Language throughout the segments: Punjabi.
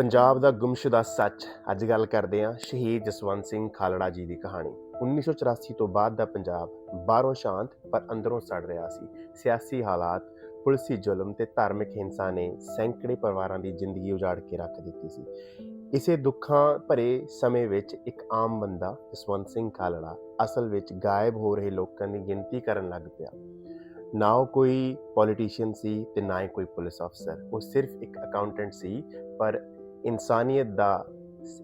ਪੰਜਾਬ ਦਾ ਗੁੰਮਸ਼ੁਦਾ ਸੱਚ ਅੱਜ ਗੱਲ ਕਰਦੇ ਹਾਂ ਸ਼ਹੀਦ ਜਸਵੰਤ ਸਿੰਘ ਖਾਲੜਾ ਜੀ ਦੀ ਕਹਾਣੀ। 1984 ਤੋਂ ਬਾਅਦ ਦਾ ਪੰਜਾਬ ਬਾਹਰੋਂ ਸ਼ਾਂਤ ਪਰ ਅੰਦਰੋਂ ਸੜ ਰਿਹਾ ਸੀ। ਸਿਆਸੀ ਹਾਲਾਤ, ਪੁਲਿਸੀ ਜ਼ੁਲਮ ਤੇ ਧਾਰਮਿਕ ਹਿੰਸਾ ਨੇ ਸੈਂਕੜੇ ਪਰਿਵਾਰਾਂ ਦੀ ਜ਼ਿੰਦਗੀ ਉਜਾੜ ਕੇ ਰੱਖ ਦਿੱਤੀ ਸੀ। ਇਸੇ ਦੁੱਖਾਂ ਭਰੇ ਸਮੇਂ ਵਿੱਚ ਇੱਕ ਆਮ ਬੰਦਾ ਜਸਵੰਤ ਸਿੰਘ ਖਾਲੜਾ ਅਸਲ ਵਿੱਚ ਗਾਇਬ ਹੋ ਰਹੇ ਲੋਕਾਂ ਦੀ ਗਿਣਤੀ ਕਰਨ ਲੱਗ ਪਿਆ। ਨਾ ਉਹ ਕੋਈ ਪੋਲੀਟੀਸ਼ੀਅਨ ਸੀ ਤੇ ਨਾ ਹੀ ਕੋਈ ਪੁਲਿਸ ਅਫਸਰ। ਉਹ ਸਿਰਫ ਇੱਕ ਅਕਾਊਂਟੈਂਟ ਸੀ, ਪਰ ਇਨਸਾਨੀਅਤ ਦਾ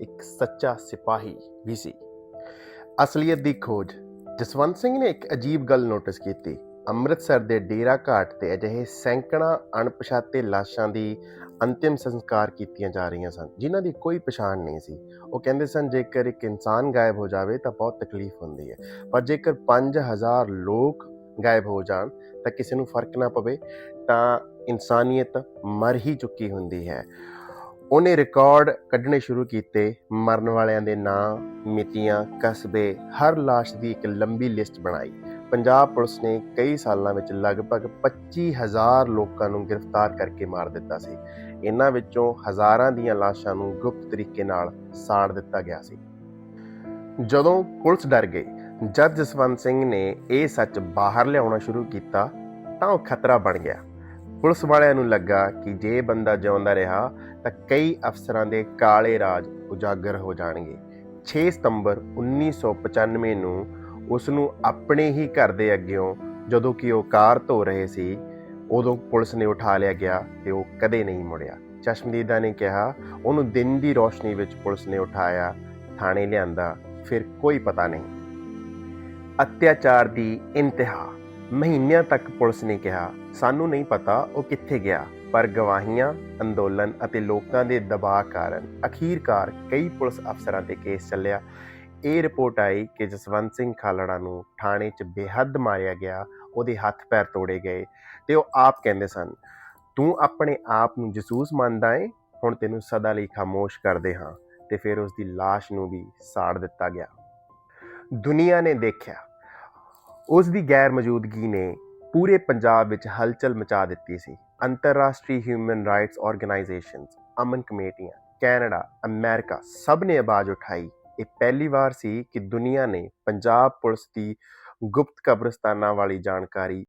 ਇੱਕ ਸੱਚਾ ਸਿਪਾਹੀ ਵੀ ਸੀ। ਅਸਲੀਅਤ ਦੀ ਖੋਜ। ਜਸਵੰਤ ਸਿੰਘ ਨੇ ਇੱਕ ਅਜੀਬ ਗੱਲ ਨੋਟਿਸ ਕੀਤੀ। ਅੰਮ੍ਰਿਤਸਰ ਦੇ ਡੇਰਾ ਘਾਟ ਤੇ ਅਜਿਹੇ ਸੈਂਕੜਾ ਅਣਪਛਾਤੇ ਲਾਸ਼ਾਂ ਦੀ ਅੰਤਿਮ ਸੰਸਕਾਰ ਕੀਤੀਆਂ ਜਾ ਰਹੀਆਂ ਸਨ, ਜਿਨ੍ਹਾਂ ਦੀ ਕੋਈ ਪਛਾਣ ਨਹੀਂ ਸੀ। ਉਹ ਕਹਿੰਦੇ ਸਨ, ਜੇਕਰ ਇੱਕ ਇਨਸਾਨ ਗਾਇਬ ਹੋ ਜਾਵੇ ਤਾਂ ਬਹੁਤ ਤਕਲੀਫ ਹੁੰਦੀ ਹੈ, ਪਰ ਜੇਕਰ 5000 ਲੋਕ ਗਾਇਬ ਹੋ ਜਾਣ ਤਾਂ ਕਿਸੇ ਨੂੰ ਫ਼ਰਕ ਨਾ ਪਵੇ ਤਾਂ ਇਨਸਾਨੀਅਤ ਮਰ ਹੀ ਚੁੱਕੀ ਹੁੰਦੀ ਹੈ। ਉਹਨੇ ਰਿਕਾਰਡ ਕੱਢਣੇ ਸ਼ੁਰੂ ਕੀਤੇ ਮਰਨ ਵਾਲਿਆਂ ਦੇ ਨਾਂ, ਮਿਤੀਆਂ, ਕਸਬੇ, ਹਰ ਲਾਸ਼ ਦੀ ਇੱਕ ਲੰਬੀ ਲਿਸਟ ਬਣਾਈ। ਪੰਜਾਬ ਪੁਲਿਸ ਨੇ ਕਈ ਸਾਲਾਂ ਵਿੱਚ ਲਗਭਗ 25000 ਲੋਕਾਂ ਨੂੰ ਗ੍ਰਿਫਤਾਰ ਕਰਕੇ ਮਾਰ ਦਿੱਤਾ ਸੀ। ਇਹਨਾਂ ਵਿੱਚੋਂ ਹਜ਼ਾਰਾਂ ਦੀਆਂ ਲਾਸ਼ਾਂ ਨੂੰ ਗੁਪਤ ਤਰੀਕੇ ਨਾਲ ਸਾੜ ਦਿੱਤਾ ਗਿਆ ਸੀ। ਜਦੋਂ ਪੁਲਿਸ ਡਰ ਗਈ ਜਦ ਜਸਵੰਤ ਸਿੰਘ ਨੇ ਇਹ ਸੱਚ ਬਾਹਰ ਲਿਆਉਣਾ ਸ਼ੁਰੂ ਕੀਤਾ ਤਾਂ ਉਹ ਖਤਰਾ ਬਣ ਗਿਆ। ਪੁਲਿਸ ਵਾਲਿਆਂ ਨੂੰ ਲੱਗਾ ਕਿ ਜੇ ਬੰਦਾ ਜਿਉਂਦਾ ਰਿਹਾ ਤਾਂ ਕਈ ਅਫਸਰਾਂ ਦੇ ਕਾਲੇ ਰਾਜ ਉਜਾਗਰ ਹੋ ਜਾਣਗੇ। 6 ਸਤੰਬਰ 1995 ਨੂੰ ਉਸ ਨੂੰ ਆਪਣੇ ਹੀ ਘਰ ਦੇ ਅੱਗਿਓਂ ਜਦੋਂ ਕਿ ਉਹ ਕਾਰ ਧੋ ਰਹੇ ਸੀ, ਉਦੋਂ ਪੁਲਿਸ ਨੇ ਉਠਾ ਲਿਆ ਗਿਆ ਤੇ ਉਹ ਕਦੇ ਨਹੀਂ ਮੁੜਿਆ। ਚਸ਼ਮਦੀਦਾ ਨੇ ਕਿਹਾ, ਉਹਨੂੰ ਦਿਨ ਦੀ ਰੋਸ਼ਨੀ ਵਿੱਚ ਪੁਲਿਸ ਨੇ ਉਠਾਇਆ, ਥਾਣੇ ਲਿਆਂਦਾ, ਫਿਰ ਕੋਈ ਪਤਾ ਨਹੀਂ। ਅਤਿਆਚਾਰ ਦੀ ਇੰਤਹਾ। ਮਹੀਨਿਆਂ ਤੱਕ ਪੁਲਿਸ ਨੇ ਕਿਹਾ, ਸਾਨੂੰ ਨਹੀਂ ਪਤਾ ਉਹ ਕਿੱਥੇ ਗਿਆ, ਪਰ ਗਵਾਹੀਆਂ, ਅੰਦੋਲਨ ਅਤੇ ਲੋਕਾਂ ਦੇ ਦਬਾਅ ਕਾਰਨ ਅਖੀਰਕਾਰ ਕਈ ਪੁਲਿਸ ਅਫਸਰਾਂ ਤੇ ਕੇਸ ਚੱਲਿਆ। ਇਹ ਰਿਪੋਰਟ ਆਈ ਕਿ ਜਸਵੰਤ ਸਿੰਘ ਖਾਲੜਾ ਨੂੰ ਥਾਣੇ 'ਚ ਬੇਹੱਦ ਮਾਰਿਆ ਗਿਆ, ਉਹਦੇ ਹੱਥ ਪੈਰ ਤੋੜੇ ਗਏ ਤੇ ਉਹ ਆਪ ਕਹਿੰਦੇ ਸਨ, ਤੂੰ ਆਪਣੇ ਆਪ ਨੂੰ ਜਸੂਸ ਮੰਨਦਾ ਏ? ਹੁਣ ਤੈਨੂੰ ਸਦਾ ਲਈ ਖਾਮੋਸ਼ ਕਰਦੇ ਹਾਂ। ਤੇ ਫਿਰ ਉਸ ਦੀ লাশ ਨੂੰ ਵੀ ਸਾੜ ਦਿੱਤਾ ਗਿਆ। ਦੁਨੀਆ ਨੇ ਦੇਖਿਆ ਉਸ ਦੀ ਗੈਰ ਮੌਜੂਦਗੀ ਨੇ ਪੂਰੇ ਪੰਜਾਬ ਵਿੱਚ ਹਲਚਲ ਮਚਾ ਦਿੱਤੀ ਸੀ। ਅੰਤਰਰਾਸ਼ਟਰੀ ਹਿਊਮਨ ਰਾਈਟਸ ਆਰਗੇਨਾਈਜੇਸ਼ਨਸ ਅਮਨ ਕਮੇਟੀਆਂ, ਕੈਨੇਡਾ, ਅਮਰੀਕਾ ਸਭ ਨੇ ਆਵਾਜ਼ ਉਠਾਈ। ਇਹ ਪਹਿਲੀ ਵਾਰ ਸੀ ਕਿ ਦੁਨੀਆ ਨੇ ਪੰਜਾਬ ਪੁਲਿਸ ਦੀ ਗੁਪਤ ਕਬਰਸਤਾਨਾਂ ਵਾਲੀ ਜਾਣਕਾਰੀ